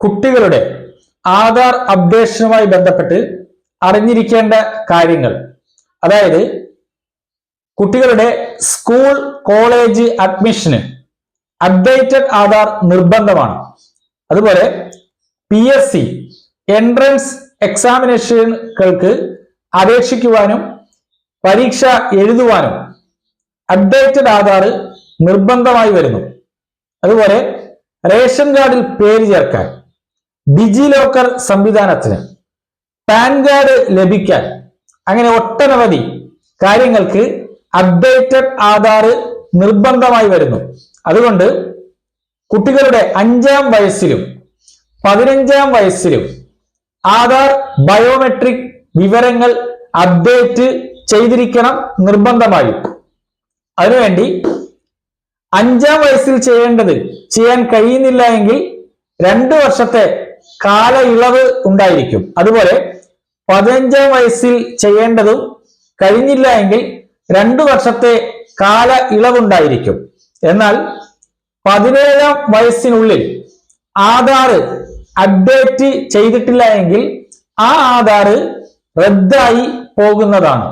കുട്ടികളുടെ ആധാർ അപ്ഡേഷനുമായി ബന്ധപ്പെട്ട് അറിഞ്ഞിരിക്കേണ്ട കാര്യങ്ങൾ. അതായത് കുട്ടികളുടെ സ്കൂൾ കോളേജ് അഡ്മിഷന് അപ്ഡേറ്റഡ് ആധാർ നിർബന്ധമാണ്. അതുപോലെ പി എസ് സി എൻട്രൻസ് എക്സാമിനേഷനുകൾക്ക് അപേക്ഷിക്കുവാനും പരീക്ഷ എഴുതുവാനും അപ്ഡേറ്റഡ് ആധാർ നിർബന്ധമായി വരുന്നു. അതുപോലെ റേഷൻ കാർഡിൽ പേര് ചേർക്കാൻ. ഡിജി ലോക്കർ സംവിധാനത്തിന് പാൻ കാർഡ് ലഭിക്കാൻ അങ്ങനെ ഒട്ടനവധി കാര്യങ്ങൾക്ക് അപ്ഡേറ്റഡ് ആധാർ നിർബന്ധമായി വരുന്നു. അതുകൊണ്ട് കുട്ടികളുടെ അഞ്ചാം വയസ്സിലും പതിനഞ്ചാം വയസ്സിലും ആധാർ ബയോമെട്രിക് വിവരങ്ങൾ അപ്ഡേറ്റ് ചെയ്തിരിക്കണം നിർബന്ധമായി. അതിനുവേണ്ടി അഞ്ചാം വയസ്സിൽ ചെയ്യേണ്ടത് ചെയ്യാൻ കഴിയുന്നില്ല എങ്കിൽ രണ്ട് വർഷത്തെ കാല ഇളവ് ഉണ്ടായിരിക്കും. അതുപോലെ പതിനഞ്ചാം വയസ്സിൽ ചെയ്യേണ്ടതും കഴിഞ്ഞില്ല എങ്കിൽ രണ്ടു വർഷത്തെ കാല ഇളവുണ്ടായിരിക്കും എന്നാൽ പതിനേഴാം വയസ്സിനുള്ളിൽ ആധാർ അപ്ഡേറ്റ് ചെയ്തിട്ടില്ല എങ്കിൽ ആ ആധാർ റദ്ദായി പോകുന്നതാണ്.